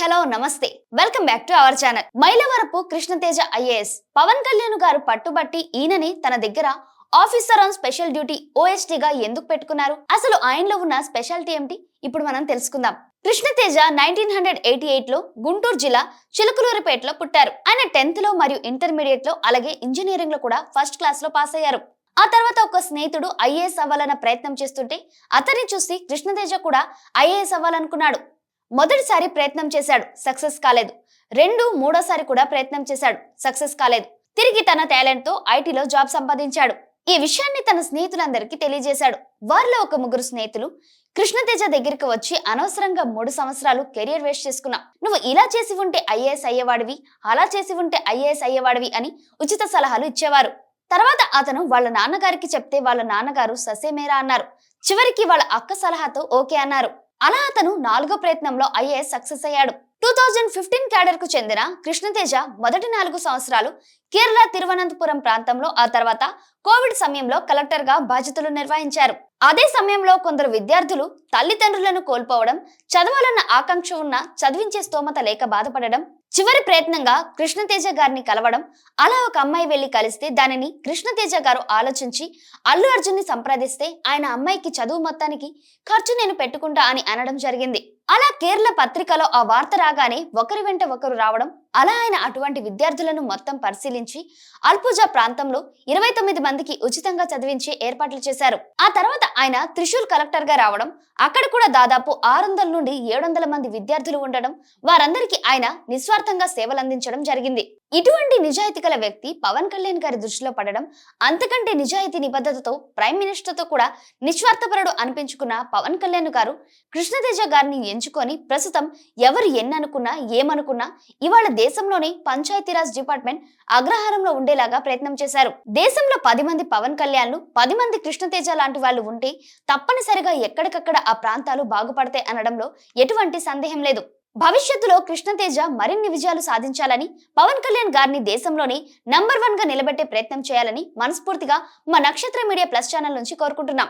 Hello నమస్తే. Welcome back to our channel Mylavarapu Krishnateja IAS. Pawan Kalyan గారు పట్టుబట్టి ఈయనని తన దగ్గర ఆఫీసర్ ఆన్ స్పెషల్ డ్యూటీ ఓఎస్టీగా ఎందుకు పెట్టుకున్నారు? అసలు ఆయనలో ఉన్న స్పెషాలిటీ ఏమిటి? ఇప్పుడు మనం తెలుసుకుందాం. కృష్ణతేజ నైన్టీన్ హండ్రెడ్ ఎయిటీ ఎయిట్లో గుంటూరు జిల్లా చిలుకలూరిపేటలో పుట్టారు. ఆయన టెన్త్లో మరియు ఇంటర్మీడియట్లో అలాగే ఇంజనీరింగ్లో కూడా ఫస్ట్ క్లాస్లో పాస్ అయ్యారు. ఆ తర్వాత ఒక స్నేహితుడు ఐఏఎస్ అవ్వాలన్న ప్రయత్నం చేస్తుంటే అతన్ని చూసి కృష్ణతేజ కూడా ఐఏఎస్ అవ్వాలనుకున్నాడు. మొదటిసారి ప్రయత్నం చేశాడు. సక్సెస్ కాలేదు. రెండు మూడోసారి కూడా ప్రయత్నం చేశాడు. సక్సెస్ కాలేదు. తిరిగి తన టాలెంట్తో ఐటీలో జాబ్ సంపాదించాడు. ఈ విషయాన్ని తన స్నేహితులందరికీ తెలియజేశాడు. వారిలో ఒక ముగ్గురు స్నేహితులు కృష్ణతేజ దగ్గరికి వచ్చి అనవసరంగా మూడు సంవత్సరాలు కెరియర్ వేస్ట్ చేసుకున్నావు నువ్వు ఇలా చేసి ఉంటే ఐఏఎస్ అయ్యేవాడివి అలా చేసి ఉంటే ఐఏఎస్ అయ్యేవాడివి అని ఉచిత సలహాలు ఇచ్చేవారు. తర్వాత అతను వాళ్ళ నాన్నగారికి చెప్తే వాళ్ళ నాన్నగారు ససేమేరా అన్నారు. చివరికి వాళ్ళ అక్క సలహాతో ఓకే అన్నారు. అలా అతను నాలుగో ప్రయత్నంలో ఐఏఎస్ సక్సెస్ అయ్యాడు. టూ థౌజండ్ ఫిఫ్టీన్ క్యాడర్కు చెందిన కృష్ణతేజ మొదటి నాలుగు సంవత్సరాలు కేరళ తిరువనంతపురం ప్రాంతంలో ఆ తర్వాత కోవిడ్ సమయంలో కలెక్టర్గా బాధ్యతలు నిర్వహించారు. అదే సమయంలో కొందరు విద్యార్థులు తల్లిదండ్రులను కోల్పోవడం చదవాలన్న ఆకాంక్ష ఉన్న చదివించే స్తోమత లేక బాధపడడం చివరి ప్రయత్నంగా కృష్ణతేజ గారిని కలవడం అలా ఒక అమ్మాయి వెళ్ళి కలిస్తే దానిని కృష్ణతేజ గారు ఆలోచించి అల్లు అర్జున్ని సంప్రదిస్తే ఆయన అమ్మాయికి చదువు మొత్తానికి ఖర్చు నేను పెట్టుకుంటా అని అనడం జరిగింది. అలా కేరళ పత్రికలో ఆ వార్త రాగానే ఒకరి వెంట ఒకరు రావడం అలా ఆయన అటువంటి విద్యార్థులను మొత్తం పరిశీలించి అల్పుజా ప్రాంతంలో ఇరవై తొమ్మిది మందికి ఉచితంగా చదివించి ఏర్పాట్లు చేశారు. ఆ తర్వాత ఆయన త్రిశూల్ కలెక్టర్గా రావడం అక్కడ కూడా దాదాపు ఆరు వందల నుండి ఏడు వందల మంది విద్యార్థులు ఉండడం వారందరికీ ఆయన నిస్వార్థంగా సేవలందించడం జరిగింది. ఇటువంటి నిజాయితీ గల వ్యక్తి పవన్ కళ్యాణ్ గారి దృష్టిలో పడడం అంతకంటే నిజాయితీ నిబద్ధతతో ప్రైమ్ మినిస్టర్తో కూడా నిస్వార్థపరుడు అనిపించుకున్న పవన్ కళ్యాణ్ గారు కృష్ణతేజ గారిని ఎంచుకొని ప్రస్తుతం ఎవరు ఎన్ననుకున్నా ఏమనుకున్నా ఇవాళ దేశంలోనే పంచాయతీరాజ్ డిపార్ట్మెంట్ అగ్రహారంలో ఉండేలాగా ప్రయత్నం చేశారు. దేశంలో పది మంది పవన్ కళ్యాణ్లు పది మంది కృష్ణతేజ లాంటి వాళ్ళు ఉంటే తప్పనిసరిగా ఎక్కడికక్కడ ఆ ప్రాంతాలు బాగుపడతాయి అనడంలో ఎటువంటి సందేహం లేదు. భవిష్యత్తులో కృష్ణతేజ మరిన్ని విజయాలు సాధించాలని పవన్ కళ్యాణ్ గారిని దేశంలోనే నంబర్ వన్గా నిలబెట్టే ప్రయత్నం చేయాలని మనస్ఫూర్తిగా మా నక్షత్ర మీడియా ప్లస్ ఛానల్ నుంచి కోరుకుంటున్నాం.